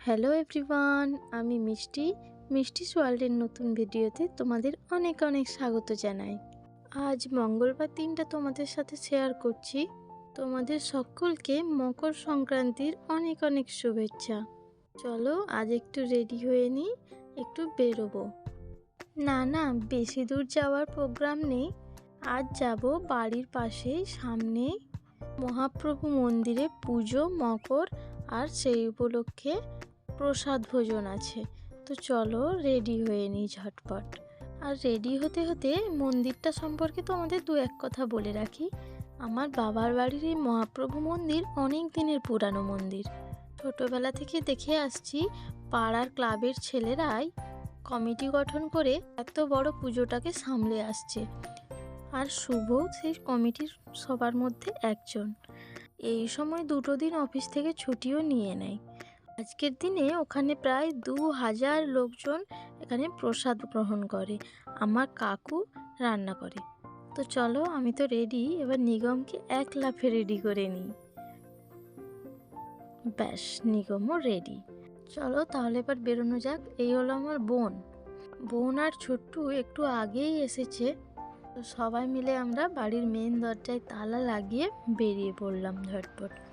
Hello everyone, আমি মিষ্টি। মিষ্টি ওয়ার্ল্ডের নতুন ভিডিওতে তোমাদের অনেক অনেক স্বাগত জানাই। আজ মঙ্গলবার দিনটা তোমাদের সাথে শেয়ার করছি। তোমাদের সকলকে মকর সংক্রান্তির অনেক অনেক শুভেচ্ছা। চলো আজ একটু রেডি হয়ে নিই, একটু বেরোবো। না না, বেশি দূর যাওয়ার প্রোগ্রাম নেই। আজ যাব বাড়ির পাশে, সামনে মহাপ্রভু মন্দিরে পুজো, মকর আর সেই উপলক্ষে প্রসাদ ভোজন আছে। তো চলো রেডি হয়ে নিই ঝটপট। আর রেডি হতে হতে মন্দিরটা সম্পর্কে তো আমাদের দু এক কথা বলে রাখি। আমার বাবার বাড়ির এই মহাপ্রভু মন্দির অনেক দিনের পুরানো মন্দির। ছোটোবেলা থেকে দেখে আসছি পাড়ার ক্লাবের ছেলেরাই কমিটি গঠন করে এত বড় পুজোটাকে সামলে আসছে। আর শুভ সেই কমিটির সবার মধ্যে একজন। এই সময় দুটো দিন অফিস থেকে ছুটিও নিয়ে নেয়। আজকের দিনে ওখানে প্রায় দু হাজার লোকজন এখানে প্রসাদ গ্রহণ করে। আমার কাকু রান্না করে। তো চলো, আমি তো রেডি এবার নিগমকে এক লাফে রেডি করে নিই। ব্যাস, নিগমও রেডি চলো, তাহলে এবার বেরোনো যাক। এই হলো আমার বোন। বোন আর ছোট্টু একটু আগেই এসেছে। তো সবাই মিলে আমরা বাড়ির মেন দরজায় তালা লাগিয়ে বেরিয়ে পড়লাম ঝটপট।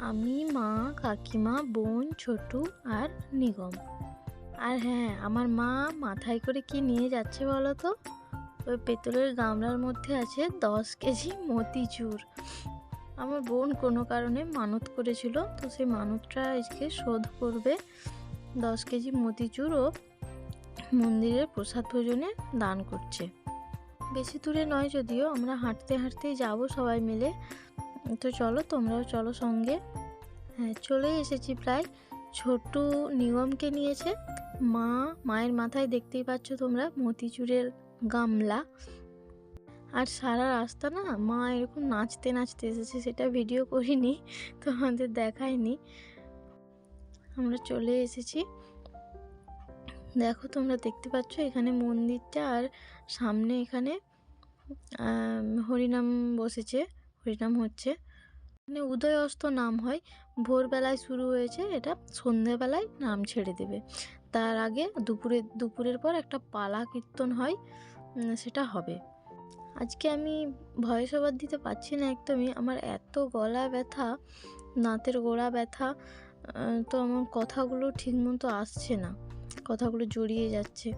আমি, মা, কাকিমা, বোন, ছোটু আর নিগম। আর হ্যাঁ আমার মা মাথায় করে কি নিয়ে যাচ্ছে বলো তো? ওই পেতলের গামলার মধ্যে আছে দশ কেজি মতিচুর আমার বোন কোনো কারণে মানত করেছিল, তো সেই মানতটা আজকে শোধ করবে। দশ কেজি মতিচুর ও মন্দিরের প্রসাদ ভোজনে দান করছে। বেশি দূরে নয় যদিও, আমরা হাঁটতে হাঁটতেই যাব সবাই মিলে। তো চলো, তোমরাও চলো সঙ্গে। হ্যাঁ চলে এসেছি প্রায়। ছোট্টু নিগমকে নিয়েছে। মা, মায়ের মাথায় দেখতেই পাচ্ছ তোমরা, মতিচুরের গামলা। আর সারা রাস্তা না, মা এরকম নাচতে নাচতে এসেছে, সেটা ভিডিও করিনি, তোমাদের দেখায়নি আমরা চলে এসেছি। দেখো, তোমরা দেখতে পাচ্ছ এখানে মন্দিরটা, আর সামনে এখানে হরিনাম বসেছে। হরিনাম হচ্ছে। মানে উদয় অস্ত নাম হয়। ভোরবেলায় শুরু হয়েছে এটা, সন্ধেবেলায় নাম ছেড়ে দেবে। তার আগে দুপুরে, দুপুরের পর একটা পালা কীর্তন হয় সেটা হবে। আজকে আমি ভয়েস ওভার দিতে পারছি না একদমই। আমার এত গলা ব্যথা, নাতের গোড়া ব্যথা তো আমার কথাগুলো ঠিকমতো আসছে না। কথাগুলো জড়িয়ে যাচ্ছে।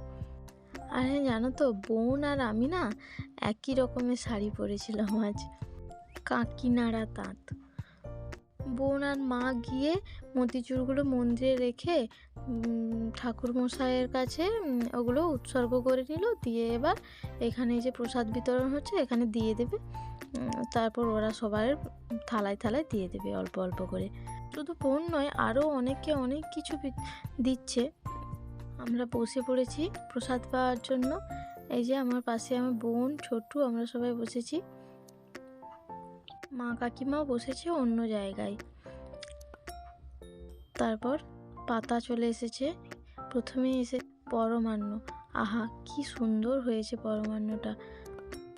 আর হ্যাঁ জানো তো, বোন আর আমি না একই রকমের শাড়ি পরেছিলাম আজ। কাকিনাড়া তাঁত। বোন আর মা গিয়ে মতিচুরগুলো মন্দিরে রেখে উম, ঠাকুর মশাইয়ের কাছে ওগুলো উৎসর্গ করে নিল। দিয়ে এবার এখানে যে প্রসাদ বিতরণ হচ্ছে এখানে দিয়ে দেবে। তারপর ওরা সবার থালায় থালায় দিয়ে দেবে অল্প অল্প করে। শুধু বোন নয় আরও অনেকে অনেক কিছু দিচ্ছে। আমরা বসে পড়েছি প্রসাদ পাওয়ার জন্য। এই যে আমার পাশে আমার বোন ছোটু আমরা সবাই বসেছি। মা কাকিমাও বসেছে অন্য জায়গায়। তারপর পাতা চলে এসেছে। প্রথমেই এসে পরমান্ন। আহা, কি সুন্দর হয়েছে পরমান্নটা।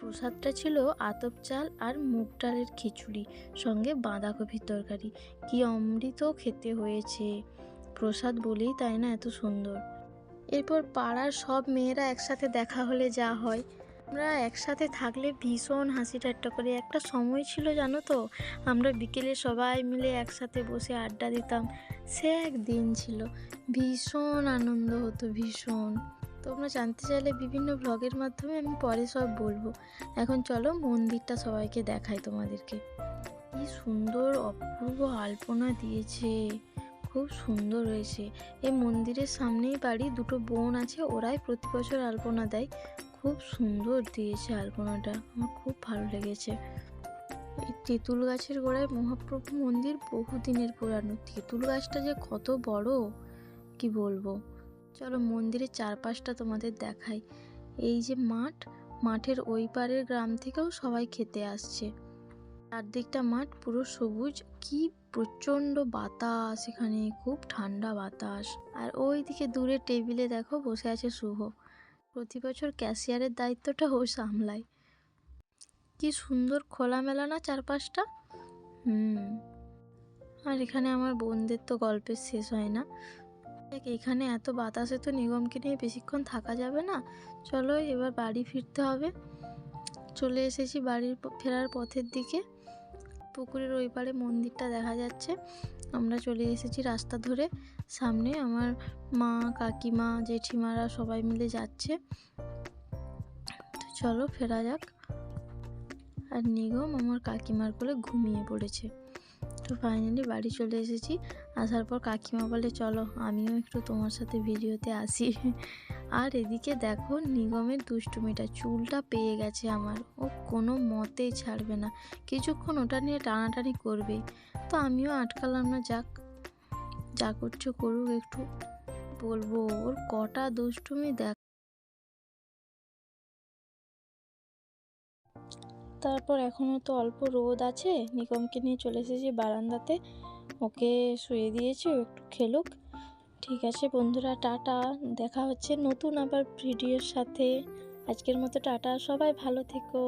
প্রসাদটা ছিল আতপ চাল আর মুগ ডালের খিচুড়ি, সঙ্গে বাঁধাকপির তরকারি। কি অমৃত খেতে হয়েছে। প্রসাদ বলেই তাই না এত সুন্দর। এরপর পাড়ার সব মেয়েরা একসাথে দেখা হলে যা হয়। আমরা একসাথে থাকলে ভীষণ হাসি ঠাট্টা করে। একটা সময় ছিল, জানো তো? আমরা বিকেলে সবাই মিলে একসাথে বসে আড্ডা দিতাম। সে এক দিন ছিল। ভীষণ আনন্দ হতো, ভীষণ। তোমরা জানতে চাইলে বিভিন্ন ব্লগের মাধ্যমে আমি পরে সব বলব। এখন চলো মন্দিরটা সবাইকে দেখাই তোমাদেরকে। কি সুন্দর অপূর্ব আলপনা দিয়েছে। খুব সুন্দর হয়েছে। এই মন্দিরের সামনেই বাড়ি, দুটো বোন আছে, ওরাই প্রতি বছর আলপনা দেয়। খুব সুন্দর দিয়েছে আলপনাটা। আমার খুব ভালো লেগেছে। এই তেঁতুল গাছের গোড়ায় মহাপ্রভু মন্দির বহুদিনের পুরানো। তেঁতুল গাছটা যে কত বড়, কি বলব? চলো মন্দিরের চারপাশটা তোমাদের দেখাই। এই যে মাঠ, মাঠের ওই পারের গ্রাম থেকেও সবাই খেতে আসছে। চারদিকটা মাঠ পুরো সবুজ। কি প্রচণ্ড বাতাস এখানে, খুব ঠান্ডা বাতাস। আর ওইদিকে দূরে টেবিলে দেখো বসে আছে শুভ। প্রতি বছর ক্যাশিয়ারের দায়িত্বটা ও সামলায়। কি সুন্দর খোলামেলা না চারপাশটা? হুম। আর এখানে আমার বোনদের তো গল্পের শেষ হয় না। দেখ, এখানে এত বাতাসে তো নিগমকে নিয়ে বেশিক্ষণ থাকা যাবে না। চলো, এবার বাড়ি ফিরতে হবে। চলে এসেছি বাড়ির ফেরার পথের দিকে। পুকুরের ওই পারে মন্দিরটা দেখা যাচ্ছে। আমরা চলে এসেছি রাস্তা ধরে। সামনে আমার মা, কাকিমা, জেঠিমারা সবাই মিলে যাচ্ছে। তো চলো ফেরা যাক। আর নিগম আমার কাকিমার কোলে ঘুমিয়ে পড়েছে। তো ফাইনালি বাড়ি চলে এসেছি। আসার পর কাকিমা বলে, চলো, আমিও একটু তোমার সাথে ভিডিওতে আসি। আর এদিকে দেখো, নিগমের দুষ্টুমিটা চুলটা পেয়ে গেছে আমার। ও কোনো মতেই ছাড়বে না। কিছুক্ষণ ওটা নিয়ে টানাটানি করবেই তো আমিও আটকালাম না, যাক, যা করছ করুক, একটু বলব। ওর কটা দুষ্টুমি দেখ তারপর এখনও তো অল্প রোদ আছে। নিকমকে নিয়ে চলে এসেছি বারান্দাতে। ওকে শুয়ে দিয়েছি একটু খেলুক। ঠিক আছে বন্ধুরা, টাটা। দেখা হচ্ছে নতুন আবার ভিডিওর সাথে। আজকের মতো টাটা। সবাই ভালো থেকো।